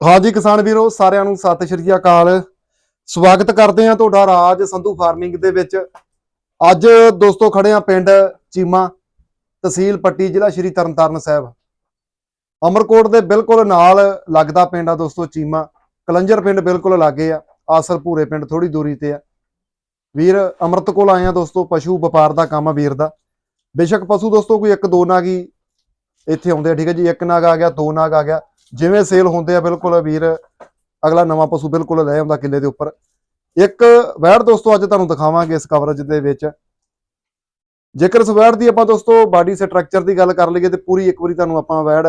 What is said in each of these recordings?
ਹਾਂਜੀ ਕਿਸਾਨ ਵੀਰੋ, ਸਾਰਿਆਂ ਨੂੰ ਸਤਿ ਸ਼੍ਰੀ ਅਕਾਲ। ਸਵਾਗਤ ਕਰਦੇ ਹਾਂ ਤੁਹਾਡਾ ਰਾਜ ਸੰਧੂ ਫਾਰਮਿੰਗ ਦੇ ਵਿੱਚ। ਅੱਜ ਦੋਸਤੋ ਖੜੇ ਆ ਪਿੰਡ ਚੀਮਾ ਤਹਿਸੀਲ ਪੱਟੀ, ਜ਼ਿਲ੍ਹਾ ਸ਼੍ਰੀ ਤਰਨਤਾਰਨ ਸਾਹਿਬ। ਅਮਰਕੋਟ ਦੇ ਬਿਲਕੁਲ ਨਾਲ ਲੱਗਦਾ ਪਿੰਡ ਆ ਦੋਸਤੋ ਚੀਮਾ। ਕਲੰਜਰ ਪਿੰਡ ਬਿਲਕੁਲ ਲਾਗੇ ਆ, ਆਸਲ ਭੂਰੇ ਪਿੰਡ ਥੋੜੀ ਦੂਰੀ ਤੇ ਆ। ਵੀਰ, ਅਮਰਤ ਕੋਲ ਆਏ ਆ ਦੋਸਤੋ, ਪਸ਼ੂ ਵਪਾਰ ਦਾ ਕੰਮ ਆ ਵੀਰ ਦਾ। ਬੇਸ਼ੱਕ ਪਸ਼ੂ ਦੋਸਤੋ ਕੋਈ ਇੱਕ ਦੋ ਨਾਗ ਹੀ ਇੱਥੇ ਆਉਂਦੇ ਆ, ਠੀਕ ਹੈ ਜੀ, ਇੱਕ ਨਾਗ ਆ ਗਿਆ, ਦੋ ਨਾਗ ਆ ਗਿਆ। ਜਿਵੇਂ ਸੇਲ ਹੁੰਦੇ ਆ ਬਿਲਕੁਲ ਵੀਰ, ਅਗਲਾ ਨਵਾਂ ਪਸ਼ੂ ਬਿਲਕੁਲ ਲੈ ਆਉਂਦਾ ਕਿੱਲੇ ਦੇ ਉੱਪਰ। ਇੱਕ ਵੈੜ ਦੋਸਤੋ, ਅੱਜ ਤੁਹਾਨੂੰ ਦਿਖਾਵਾਂਗੇ ਇਸ ਕਵਰੇਜ ਦੇ ਵਿੱਚ। ਜੇਕਰ ਇਸ ਵੈੜ ਦੀ ਆਪਾਂ ਦੋਸਤੋ ਬਾਡੀ ਸਟਰਕਚਰ ਦੀ ਗੱਲ ਕਰ ਲਈਏ ਤੇ ਪੂਰੀ ਇੱਕ ਵਾਰੀ ਤੁਹਾਨੂੰ ਆਪਾਂ ਵੈੜ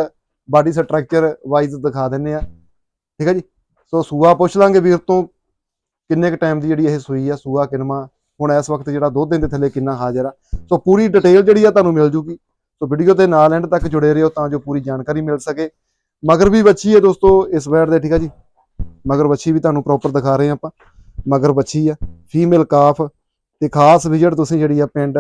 ਬਾਡੀ ਸਟਰਕਚਰ ਵਾਈਜ਼ ਦਿਖਾ ਦਿੰਨੇ ਆ। ਠੀਕ ਹੈ ਜੀ? ਸੋ ਸੂਆ ਪੁੱਛ ਲਾਂਗੇ ਵੀਰ ਤੋਂ, ਕਿੰਨੇ ਕ ਟਾਈਮ ਦੀ ਜਿਹੜੀ ਇਹ ਸੂਈ ਆ, ਸੂਆ ਕਿੰਨਾ ਹੁਣ ਇਸ ਵਕਤ ਜਿਹੜਾ ਦੁੱਧ ਦਿਨ ਦੇ ਥੱਲੇ ਕਿੰਨਾ ਹਾਜ਼ਰ ਆ। ਸੋ ਪੂਰੀ ਡਿਟੇਲ ਜਿਹੜੀ ਆ ਤੁਹਾਨੂੰ ਮਿਲ ਜੂਗੀ। ਸੋ ਵੀਡੀਓ ਦੇ ਨਾਲ ਐਂਡ ਤੱਕ ਜੁੜੇ ਰਹੋ ਤਾਂ ਜੋ ਪੂਰੀ ਜਾਣਕਾਰੀ ਮਿਲ ਸਕੇ। ਮਗਰ ਵੀ ਬੱਚੀ ਹੈ ਦੋਸਤੋ, ਇਸ ਬੈਡ ਦੇ, ਠੀਕ ਆ ਜੀ? ਮਗਰ ਬੱਚੀ ਵੀ ਤੁਹਾਨੂੰ ਪ੍ਰੋਪਰ ਦਿਖਾ ਰਹੇ ਆਪਾਂ। ਮਗਰ ਬੱਚੀ ਆ ਫੀਮੇਲ ਕਾਫ ਤੇ ਖਾਸ ਵਿਜ਼ਿਟ ਤੁਸੀਂ ਜਿਹੜੀ ਆ ਪਿੰਡ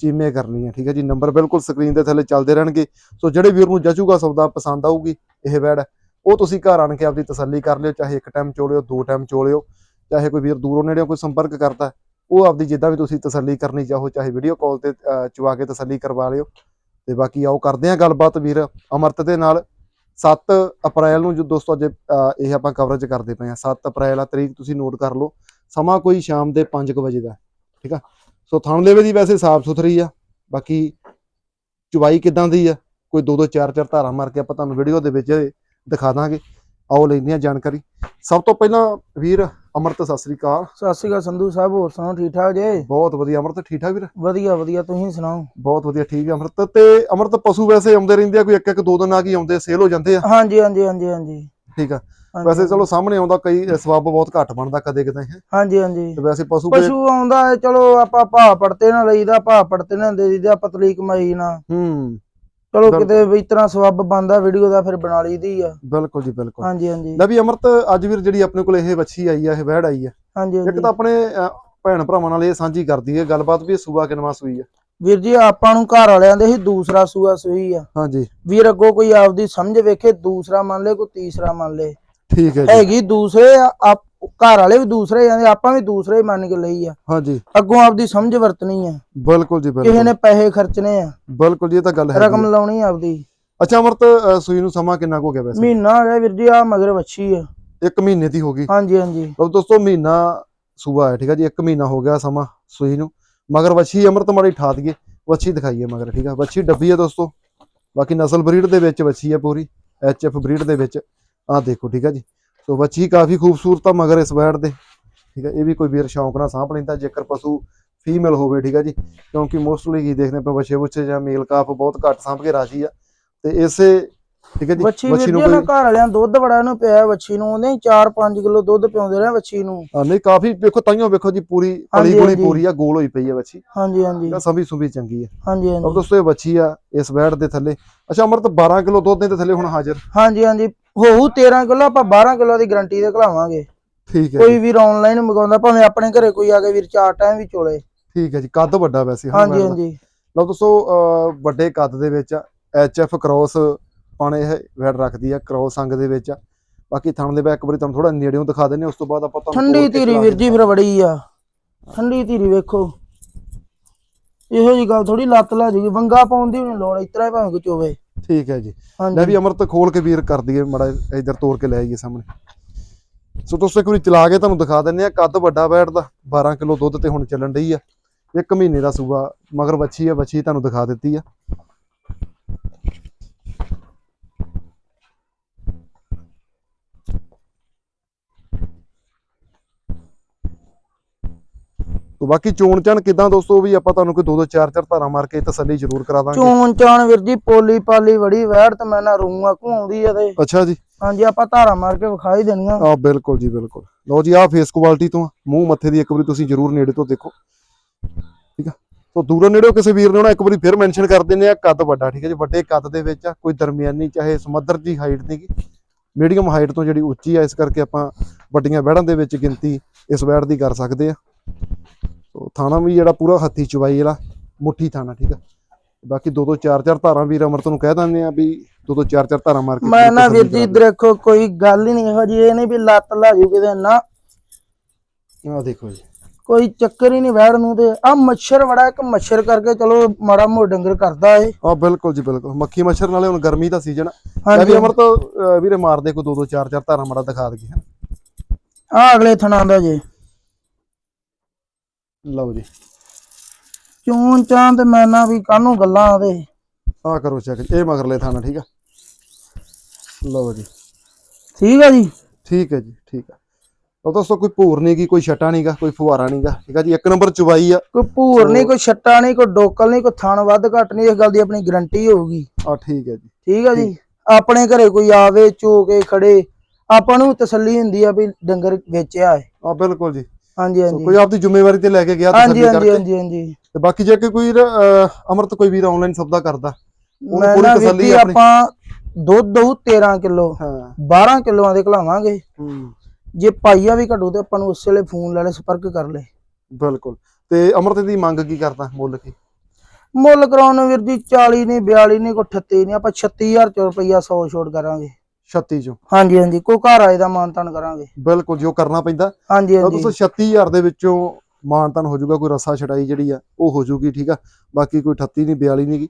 ਚੀਮੇ ਕਰਨੀ ਹੈ ਠੀਕ ਹੈ ਜੀ? ਨੰਬਰ ਬਿਲਕੁਲ ਸਕਰੀਨ ਦੇ ਥੱਲੇ ਚੱਲਦੇ ਰਹਿਣਗੇ। ਸੋ ਜਿਹੜੇ ਵੀਰ ਨੂੰ ਜਚੂਗਾ, ਸੌਦਾ ਪਸੰਦ ਆਊਗੀ, ਇਹ ਵੈੜ ਉਹ ਤੁਸੀਂ ਘਰ ਆਣ ਕੇ ਆਪਦੀ ਤਸੱਲੀ ਕਰ ਲਿਓ, ਚਾਹੇ ਇੱਕ ਟਾਈਮ ਚੋਲਿਓ, ਦੋ ਟਾਈਮ ਚੋਲਿਓ, ਚਾਹੇ ਕੋਈ ਵੀਰ ਦੂਰੋਂ ਨੇੜਿਓਂ ਕੋਈ ਸੰਪਰਕ ਕਰਦਾ, ਉਹ ਆਪਦੀ ਜਿੱਦਾਂ ਵੀ ਤੁਸੀਂ ਤਸੱਲੀ ਕਰਨੀ ਚਾਹੋ, ਚਾਹੇ ਵੀਡੀਓ ਕਾਲ ਤੇ ਚਵਾ ਕੇ ਤਸੱਲੀ ਕਰਵਾ ਲਿਓ। ਤੇ ਬਾਕੀ ਆਓ, ਕਰਦੇ ਹਾਂ ਗੱਲਬਾਤ ਵੀਰ, ਅਮਰਤ ਦੇ ਨਾਲ। 7 ਅਪ੍ਰੈਲ ਨੂੰ ਜੋ ਦੋਸਤੋ ਅੱਜ ਇਹ ਆਪਾਂ ਕਵਰੇਜ ਕਰਦੇ ਪਏ ਆ 7 ਅਪ੍ਰੈਲ ਆ, ਤਰੀਕ ਤੁਸੀਂ ਨੋਟ ਕਰ ਲਓ। ਸਮਾਂ ਕੋਈ ਸ਼ਾਮ ਦੇ 5 ਵਜੇ ਦਾ ਠੀਕ ਆ? ਸੋ ਥਣ ਲੇਵੇ ਦੀ ਵੈਸੇ ਸਾਫ਼ ਸੁਥਰੀ ਆ। ਬਾਕੀ ਚੁਬਾਈ ਕਿਦਾਂ ਦੀ ਆ, ਕੋਈ ਦੋ ਦੋ ਚਾਰ ਚਾਰ ਧਾਰਾ ਮਾਰ ਕੇ ਆਪਾਂ ਤੁਹਾਨੂੰ ਵੀਡੀਓ ਦੇ ਵਿੱਚ ਦਿਖਾ ਦਾਂਗੇ। ਆਓ ਲੈਂਦੇ ਆ ਜਾਣਕਾਰੀ। ਸਭ ਤੋਂ ਪਹਿਲਾਂ ਵੀਰ ਅਮਰਤ ਸਤਿ ਸ੍ਰੀ ਅਕਾਲ। ਸਤਿ ਸ਼੍ਰੀ ਅਕਾਲ ਸੰਧੂ ਸਾਹਿਬ ਹੋਰ ਸੁਣਾਓ ਠੀਕ ਠਾਕ ਜੇ? ਬਹੁਤ ਵਧੀਆ ਅਮਰਤ ਠੀਕ ਠਾਕ ਵੀਰ? ਵਧੀਆ ਵਧੀਆ ਤੁਸੀਂ ਸੁਣਾਓ? ਬਹੁਤ ਵਧੀਆ ਠੀਕ ਹੈ ਅਮਰਤ। ਤੇ ਅਮਰਤ ਪਸ਼ੂ ਵੈਸੇ ਆਉਂਦੇ ਰਹਿੰਦੇ ਆ ਕੋਈ ਇੱਕ ਇੱਕ ਦੋ ਦਿਨ ਆ ਕੇ ਆਉਂਦੇ ਸੇਲ ਹੋ ਜਾਂਦੇ ਆ? ਹਾਂਜੀ ਹਾਂਜੀ ਹਾਂਜੀ ਹਾਂਜੀ। ਠੀਕ ਆ। ਵੈਸੇ ਚਲੋ ਸਾਹਮਣੇ ਆਉਂਦਾ ਕਈ ਸਵਾਬ ਬਹੁਤ ਘੱਟ ਬਣਦਾ ਕਦੇ ਕਦੇ ਹੈ? ਹਾਂਜੀ ਹਾਂਜੀ। ਤੇ ਵੈਸੇ ਪਸ਼ੂ ਪਸ਼ੂ ਆਉਂਦਾ ਚਲੋ ਆਪਾਂ ਭਾਅ ਪੜਤੇ ਨਾ ਲਈਦਾ ਭਾਅ ਪੜਤੇ ਨਾ ਦੇ ਦੀਦਾ ਪਤਲੀ ਕਮਾਈ ਨਾ ਹੂੰ। ਚਲੋ। ਕਿਤੇ ਵੀ ਇਤਨਾ ਸਵੱਬ ਬੰਦਾ ਵੀਡੀਓ ਦਾ ਫਿਰ ਬਣਾ ਲਈਦੀ ਆ। ਬਿਲਕੁਲ ਜੀ ਬਿਲਕੁਲ। ਹਾਂਜੀ ਹਾਂਜੀ। ਲੈ ਵੀ ਅਮਰਤ ਅੱਜ ਵੀਰ ਜਿਹੜੀ ਆਪਣੇ ਕੋਲ ਇਹ ਵੱਛੀ ਆਈ ਆ ਇਹ ਵਹਿੜ ਆਈ ਆ। ਹਾਂਜੀ ਇੱਕ ਤਾਂ ਆਪਣੇ ਭੈਣ ਭਰਾਵਾਂ ਨਾਲ ਇਹ ਸਾਂਝੀ ਕਰਦੀ ਹੈ ਗੱਲਬਾਤ ਵੀ ਸੂਆ ਕਿਨਵਾ ਸੂਈ ਆ। ਵੀਰ ਜੀ ਆਪਾਂ ਨੂੰ ਘਰ ਵਾਲਿਆਂ ਦੇ ਹੀ ਦੂਸਰਾ ਸੂਆ ਸੂਈ ਆ। ਹਾਂਜੀ। ਵੀਰ ਅੱਗੋਂ ਕੋਈ ਆਪਦੀ ਸਮਝ ਵੇਖੇ ਦੂਸਰਾ ਮੰਨ ਲੇ ਕੋਈ ਤੀਸਰਾ ਮੰਨ ਲੇ। ਠੀਕ ਹੈ ਜੀ। ਹੈਗੀ ਦੂਸਰੇ ਆ, ਆਪ ਘਰ ਵਾਲੇ ਵੀ ਦੂਸਰੇ ਜਾਂਦੇ ਆਪਾਂ ਵੀ ਦੂਸਰੇ ਹੀ ਮੰਨ ਕੇ ਲਈ ਆ। ਹਾਂਜੀ। ਅੱਗੋਂ ਆਪਦੀ ਸਮਝ ਵਰਤਣੀ ਆ। ਬਿਲਕੁਲ ਜੀ ਕਿਸੇ ਬਿਲਕੁਲ ਨੇ ਪੈਸੇ ਖਰਚਣੇ ਆ। ਬਿਲਕੁਲ ਜੀ ਇਹ ਤਾਂ ਗੱਲ ਹੈ ਰਕਮ ਲਾਉਣੀ ਆ ਆਪਦੀ। ਅੱਛਾ ਅਮਰਤ ਸੂਈ ਨੂੰ ਸਮਾਂ ਕਿੰਨਾ ਕੁ ਹੋ ਗਿਆ ਵੈਸੇ? ਮਹੀਨਾ ਹੋ ਗਿਆ ਵੀਰ ਜੀ ਆ ਮਗਰ ਵੱਛੀ ਆ। ਇੱਕ ਮਹੀਨੇ ਦੀ ਹੋ ਗਈ। ਹਾਂਜੀ ਹਾਂਜੀ। ਲਓ ਦੋਸਤੋ ਮਹੀਨਾ ਸੂਆ ਹੈ ਠੀਕ ਹੈ ਜੀ? ਇੱਕ ਮਹੀਨਾ ਹੋ ਗਿਆ ਸਮਾਂ ਸੂਈ ਨੂੰ। ਮਗਰ ਵੱਛੀ ਅਮਰਤ ਮਾੜੀ ਠਾ ਦਈਏ। ਵੱਛੀ ਦਿਖਾਈਏ ਮਗਰ ਠੀਕ ਆ? ਵੱਛੀ ਡੱਬੀ ਹੈ ਦੋਸਤੋ। ਬਾਕੀ ਨਸਲ ਬਰੀਡ ਦੇ ਵਿੱਚ ਵੱਛੀ ਹੈ ਪੂਰੀ ਐਫ ਬਰੀਡ ਦੇ ਵਿੱਚ। ਆਹ ਦੇਖੋ ਠੀਕ ਹੈ ਜੀ? ਸੋ ਬੱਚੀ ਕਾਫੀ ਖੂਬਸੂਰਤ ਆ ਮਗਰ ਇਸ ਵੈੜ ਦੇ। ਠੀਕ ਹੈ ਇਹ ਵੀ ਕੋਈ ਵੀਰ ਸ਼ੌਂਕ ਨਾਲ ਸਾਂਭ ਲੈਂਦਾ, ਜੇਕਰ ਪਸ਼ੂ ਫੀਮੇਲ ਹੋਵੇ, ਠੀਕ ਹੈ ਜੀ। ਕਿਉਂਕਿ ਮੋਸਟਲੀ ਕੀ ਦੇਖਦੇ ਪਏ ਵੱਛੇ ਵੁੱਛੇ ਜਾਂ ਮੇਲ ਕਾਫ ਬਹੁਤ ਘੱਟ ਸਾਂਭ ਕੇ ਰਾਜੀ ਆ। ਤੇ ਇਸੇ ਠੀਕ ਹੈ ਜੀ? ਵੱਛੀ ਵੀਰ ਜੀ ਇਹਨਾਂ ਘਰ ਵਾਲਿਆਂ ਦੁੱਧ ਬੜਾ ਨੂੰ ਪਿਆ ਵੱਛੀ ਨੂੰ ਉਹਨੇ 4-5 ਕਿਲੋ ਦੁੱਧ ਪਿਆਉਂਦੇ ਰਹੇ ਵੱਛੀ ਨੂੰ। ਹਾਂ, ਨਹੀਂ ਕਾਫੀ ਵੇਖੋ ਤਾਈਓ ਵੇਖੋ ਜੀ ਪੂਰੀ ਪਲੀ ਗੁਲੀ। ਪੂਰੀ ਆ ਗੋਲ ਹੋਈ ਪਈ ਆ ਵੱਛੀ। ਹਾਂਜੀ ਹਾਂਜੀ। ਇਹ ਸੰਭੀ ਸੁਭੀ ਚੰਗੀ ਆ। ਹਾਂਜੀ ਹਾਂਜੀ। ਦੋਸਤੋ ਇਹ ਵੱਛੀ ਆ ਇਸ ਵੈੜ ਦੇ ਥੱਲੇ। ਅੱਛਾ ਅਮਰਤ 12 ਕਿਲੋ ਦੁੱਧ ਦੇ ਥੱਲੇ ਹੁਣ ਹਾਜ਼ਰ। ਹਾਂਜੀ ਹਾਂਜੀ। ਹੋਊ 13 ਕਿਲੋ ਆਪਾਂ 12 ਕਿਲੋ ਦੀ ਗਾਰੰਟੀ ਤੇ ਘਲਾਵਾਂਗੇ। ਠੀਕ ਹੈ ਕੋਈ ਵੀਰ ਆਨਲਾਈਨ ਮੰਗਾਉਂਦਾ ਭਾਵੇਂ ਆਪਣੇ ਘਰੇ ਕੋਈ ਆ ਕੇ ਵੀਰ ਚਾਰ ਟਾਈਮ ਵੀ ਚੋਲੇ। ਠੀਕ ਹੈ ਜੀ ਕੱਦ ਵੱਡਾ ਵੈਸੇ ਹਾਂਜੀ ਦਾ। ਹਾਂਜੀ। ਲਓ ਦੋਸਤੋ ਵੱਡੇ ਕੱਦ ਦੇ ਵਿੱਚ ਐਚ ਐਫ ਕ੍ਰੋਸ ਪਾਣੇ ਇਹ ਵੈੜ ਰੱਖਦੀ ਆ ਕ੍ਰੋਸ ਅੰਗ ਦੇ ਵਿੱਚ। ਬਾਕੀ ਥਣ ਦੇ ਇੱਕ ਵਾਰੀ ਤੁਹਾਨੂੰ ਥੋੜਾ ਨੇੜਿਓਂ ਦਿਖਾ ਦਿੰਨੇ ਉਸ ਤੋਂ ਬਾਅਦ ਆਪਾਂ ਤੁਹਾਨੂੰ ਠੰਡੀ ਧੀਰੀ ਵੀਰ ਜੀ ਫਿਰ ਬੜੀ ਆ। ਠੰਡੀ ਧੀਰੀ ਵੇਖੋ। ਇਹੋ ਜੀ ਗੱਲ ਥੋੜੀ ਲੱਤ ਲਾ ਜੂਗੀ ਵੰਗਾ ਪਾਉਣ ਦੀ ਵੀ ਨੀ ਲੋੜ ਇਤਰਾ ਹੀ ਭਾਵੇਂ ਕੁਝ ਹੋਵੇ। ਠੀਕ ਹੈ ਜੀ। ਲੈ ਵੀ ਅਮਰਤ ਖੋਲ ਕੇ ਵੀਰ ਕਰ ਦਈਏ ਮੜਾ ਇਧਰ ਤੋੜ ਕੇ ਲੈ ਆਈਏ ਸਾਹਮਣੇ। ਸੋ ਦੋਸਤੋ ਇੱਕ ਵਾਰੀ ਚਲਾ ਕੇ ਤੁਹਾਨੂੰ ਦਿਖਾ ਦਿੰਨੇ ਆ ਕੱਦ ਵੱਡਾ ਬੈਠਦਾ 12 ਕਿਲੋ ਦੁੱਧ ਤੇ ਹੁਣ ਚੱਲਣ ਡਈ ਆ। ਇੱਕ ਮਹੀਨੇ ਦਾ ਸੂਆ ਮਗਰ ਬੱਚੀ ਆ ਬੱਚੀ ਤੁਹਾਨੂੰ ਦਿਖਾ ਦਿੱਤੀ ਆ। ਤੋ ਬਾਕੀ ਚੋਣ ਚਣ ਕਿਦਾਂ ਦੋਸਤੋ ਵੀ ਆਪਾਂ ਤੁਹਾਨੂੰ ਕੋਈ ਦੋ ਦੋ ਚਾਰ ਚਾਰ ਧਾਰਾਂ ਮਾਰ ਕੇ ਤਸੱਲੀ ਜ਼ਰੂਰ ਕਰਾ ਦਾਂਗੇ। ਚੋਣ ਚਾਣ ਵੀਰ ਜੀ ਪੋਲੀ ਪਾਲੀ ਬੜੀ ਵੈੜ ਤੇ ਮੈਂ ਨਾ ਰੂਆ ਘੁੰਮਦੀ ਆ ਤੇ। ਅੱਛਾ ਜੀ। ਹਾਂਜੀ ਆਪਾਂ ਧਾਰਾ ਮਾਰ ਕੇ ਵਿਖਾਈ ਦੇਣੀਆਂ। ਆ ਬਿਲਕੁਲ ਜੀ ਬਿਲਕੁਲ। ਲਓ ਜੀ ਆ ਫੇਸ ਕੁਆਲਿਟੀ ਤੋਂ। ਮੂੰਹ ਮੱਥੇ ਦੀ ਇੱਕ ਵਾਰੀ ਤੁਸੀਂ ਜ਼ਰੂਰ ਨੇੜੇ ਤੋਂ ਦੇਖੋ। ਠੀਕ ਆ? ਸੋ ਦੂਰੋਂ ਨੇੜੇੋਂ ਕਿਸੇ ਵੀਰ ਨੇ ਨਾ ਇੱਕ ਵਾਰੀ ਫਿਰ ਮੈਂਸ਼ਨ ਕਰ ਦਿੰਦੇ ਆ ਕੱਦ ਵੱਡਾ ਠੀਕ ਹੈ ਜੀ? ਵੱਡੇ ਕੱਦ ਦੇ ਵਿੱਚ ਆ ਕੋਈ ਦਰਮਿਆਨੀ ਚਾਹੇ ਸਮੁੰਦਰ ਦੀ ਹਾਈਟ ਗੀ। ਮੀਡੀਅਮ ਹਾਈਟ ਤੋਂ ਜਿਹੜੀ ਉੱਚੀ ਆ ਇਸ ਕਰਕੇ ਆਪਾਂ ਵੱਡੀਆਂ ਵੈੜਾਂ ਦੇ ਵਿੱਚ ਗਿਣਤੀ ਇਸ ਵੈੜ ਦੀ ਕਰ ਸਕਦੇ ਆ। ਸੋ ਥਾਣਾ ਵੀ ਜਿਹੜਾ ਪੂਰਾ ਹੱਥੀ ਚਵਾਈ ਵਾਲਾ ਮੁੱਠੀ ਥਾਣਾ ਠੀਕ ਆ? ਬਾਕੀ ਦੋ ਦੋ ਚਾਰ ਚਾਰ ਧਾਰਾਂ ਵੀਰ ਅਮਰਤ ਨੂੰ ਕਹਿ ਦਿੰਦੇ ਆ ਵੀ ਦੋ ਦੋ ਚਾਰ ਚਾਰ ਧਾਰਾਂ ਮਾਰ ਕੇ ਮੈਂ ਨਾ ਵੀਰ ਜੀ ਦੇਖੋ ਕੋਈ ਗੱਲ ਹੀ ਨਹੀਂ ਇਹੋ ਜੀ ਇਹ ਨਹੀਂ ਵੀ ਲੱਤ ਲਾ ਜੂ ਕਿਤੇ ਨਾ। ਆਹ ਦੇਖੋ ਜੀ। ਕੋਈ ਚੱਕਰ ਹੀ ਨਹੀਂ ਵੈੜ ਨੂੰ ਤੇ। ਆ ਮੱਛਰ ਬੜਾ ਇੱਕ ਮੱਛਰ ਕਰਕੇ ਚਲੋ ਮਾੜਾ ਮੋ ਡੰਗਰ ਕਰਦਾ ਏ ਆ ਬਿਲਕੁਲ ਜੀ ਬਿਲਕੁਲ। ਮੱਖੀ ਮੱਛਰ ਨਾਲੇ ਹੁਣ ਗਰਮੀ ਦਾ ਸੀਜ਼ਨ ਹੈ ਹਾਂਜੀ। ਵੀ ਅਮਰਤ ਅਹ, ਵੀਰੇ ਮਾਰਦੇ ਕੋ ਦੋ ਦੋ ਚਾਰ ਚਾਰ ਧਾਰਾਂ ਮਾੜਾ ਦਿਖਾ ਦਈਏ ਆ ਅਗਲੇ ਥਣਾ ਦਾ ਜੇ। ਲਓ ਜੀ। ਚੂਨ ਚਾਂ ਤੇ ਮੈਂ ਨਾ ਵੀ ਕਾਹਨੂੰ ਗੱਲਾਂ ਉਹਦੇ ਆ ਕਰੋ ਚੈੱਕ ਇਹ ਮਗਰਲੇ ਥਾਣਾ ਠੀਕ ਆ? ਲਓ ਜੀ। ਠੀਕ ਆ ਜੀ? ਠੀਕ ਹੈ ਜੀ ਠੀਕ ਆ। ਉਹ ਦੋਸਤੋ ਕੋਈ ਭੂਰ ਨਹੀਂ ਗੀ ਕੋਈ ਛਟਾ ਨਹੀਂਗਾ ਕੋਈ ਫੁਹਾਰਾ ਨਹੀਂਗਾ ਠੀਕ ਆ ਜੀ? ਇੱਕ ਨੰਬਰ ਚੁਬਾਈ ਆ। ਕੋਈ ਭੂਰ ਨਹੀਂ ਕੋਈ ਛੱਟਾ ਨਹੀਂ ਕੋਈ ਡੋਕਲ ਨਹੀਂ ਕੋਈ ਥਣ ਵੱਧ ਘੱਟ ਨਹੀਂ ਇਸ ਗੱਲ ਦੀ ਆਪਣੀ ਗਰੰਟੀ ਹੋਊਗੀ। ਆ ਠੀਕ ਹੈ ਜੀ। ਠੀਕ ਆ ਜੀ? ਆਪਣੇ ਘਰੇ ਕੋਈ ਆਵੇ ਚੋ ਕੇ ਖੜੇ ਆਪਾਂ ਨੂੰ ਤਸੱਲੀ ਹੁੰਦੀ ਆ ਵੀ ਡੰਗਰ ਵੇਚਿਆ ਹੈ। ਆ ਬਿਲਕੁਲ ਜੀ। ਹਾਂਜੀ ਹਾਂਜੀ। ਕੋਈ ਆਪਦੀ ਜ਼ਿੰਮੇਵਾਰੀ ਤੇ ਲੈ ਕੇ ਗਿਆ ਹਾਂਜੀ ਹਾਂਜੀ ਹਾਂਜੀ ਹਾਂਜੀ। ਤੇ ਬਾਕੀ ਜੇ ਕਿ ਕੋਈ ਅਮਰਤ ਕੋਈ ਵੀਰ ਆਨਲਾਈਨ ਸੌਦਾ ਕਰਦਾ ਉਹਨੂੰ ਪੂਰੀ ਤਸੱਲੀ ਆਪਣੀ ਆਪਾਂ ਦੁੱਧ ਦਊ 13 ਕਿਲੋ ਹਾਂ। 12 ਕਿਲੋਆਂ ਦੇ ਖਲਾਵਾਂਗੇ ਹੂੰ। ਜੇ ਪਾਈਆ ਵੀ ਘਟੂ ਤੇ ਆਪਾਂ ਨੂੰ ਉਸੇ ਵੇਲੇ ਫੋਨ ਲੈ ਲੈ ਸੰਪਰਕ ਕਰ ਲੈ। ਬਿਲਕੁਲ। ਤੇ ਅਮਰਤ ਦੀ ਮੰਗ ਕੀ ਕਰਦਾ ਮੁੱਲ ਕੀ? ਮੁੱਲ ਕਰਾਉਣ ਵੀਰ ਜੀ 40 ਨਹੀਂ 42 ਨਹੀਂ ਕੋਈ 38 ਨਹੀਂ ਆਪਾਂ 36000 ਚ ਰੁਪਈਆ 100 ਛੋੜ ਕਰਾਂਗੇ। 36 ਚੋਂ। ਹਾਂਜੀ ਹਾਂਜੀ। ਕੋਈ ਘਰ ਆਏ ਦਾ ਮਾਨਤਾਨ ਕਰਾਂਗੇ। ਬਿਲਕੁਲ ਜੋ ਕਰਨਾ ਪੈਂਦਾ। ਹਾਂਜੀ ਤਾਂ ਹਾਂਜੀ। ਦੋਸਤੋ 36000 ਦੇ ਵਿੱਚੋਂ ਮਾਨਤਨ ਹੋ ਜਾਊਗਾ ਕੋਈ ਰੱਸਾ ਛਟਾਈ ਜਿਹੜੀ ਆ ਉਹ ਹੋ ਜਾਊਗੀ ਠੀਕ ਆ? ਬਾਕੀ ਕੋਈ 38 ਨਹੀਂ 42 ਨਹੀਂ ਗੀ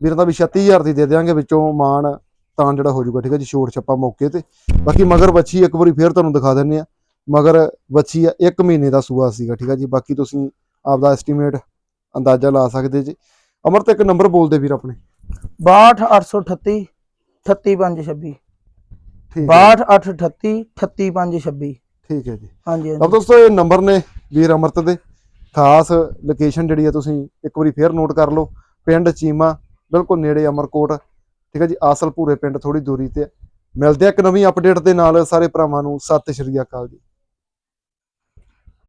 ਵੀਰਾਂ ਦਾ ਵੀ 36000 ਦੀ ਦੇ ਦਿਆਂਗੇ ਵਿੱਚੋਂ ਮਾਨ ਤਾਂ ਜਿਹੜਾ ਹੋ ਜਾਊਗਾ ਠੀਕ ਆ ਜੀ ਛੋੜ ਛੱਪਾ ਮੌਕੇ ਤੇ। ਬਾਕੀ ਮਗਰ ਬੱਚੀ ਇੱਕ ਵਾਰੀ ਫੇਰ ਤੁਹਾਨੂੰ ਦਿਖਾ ਦਿੰਨੇ ਆ। ਮਗਰ ਬੱਚੀ ਆ 1 ਮਹੀਨੇ ਦਾ ਸੂਆ ਸੀਗਾ ਠੀਕ ਆ ਜੀ। ਬਾਕੀ ਤੁਸੀਂ ਆਪਦਾ ਐਸਟੀਮੇਟ ਅੰਦਾਜ਼ਾ ਲਾ ਸਕਦੇ ਜੀ। ਅਮਰਤ ਇੱਕ ਨੰਬਰ ਬੋਲਦੇ ਵੀਰ ਆਪਣੇ। 62838 38526 ਠੀਕ ਹੈ। 62838 38526 ਠੀਕ ਹੈ ਜੀ। ਹਾਂਜੀ ਤਾਂ ਹਾਂਜੀ ਦੋਸਤੋ ਇਹ ਨੰਬਰ ਨੇ ਵੀਰ ਅਮਰਤ ਦੇ। ਖਾਸ ਲੋਕੇਸ਼ਨ ਜਿਹੜੀ ਆ ਤੁਸੀਂ ਇੱਕ ਵਾਰੀ ਫੇਰ ਨੋਟ ਕਰ ਲਓ। ਪਿੰਡ ਚੀਮਾ ਬਿਲਕੁਲ ਨੇੜੇ ਅਮਰਕੋਟ। ਠੀਕ ਹੈ ਜੀ ਆਸਲ ਪੂਰੇ ਪਿੰਡ ਥੋੜੀ ਦੂਰੀ ਤੇ ਆ। ਮਿਲਦੇ ਆ ਇੱਕ ਨਵੀਂ ਅਪਡੇਟ ਦੇ ਨਾਲ ਸਾਰੇ ਭਰਾਵਾਂ ਨੂੰ। ਸਤਿ ਸ਼੍ਰੀ ਅਕਾਲ ਜੀ।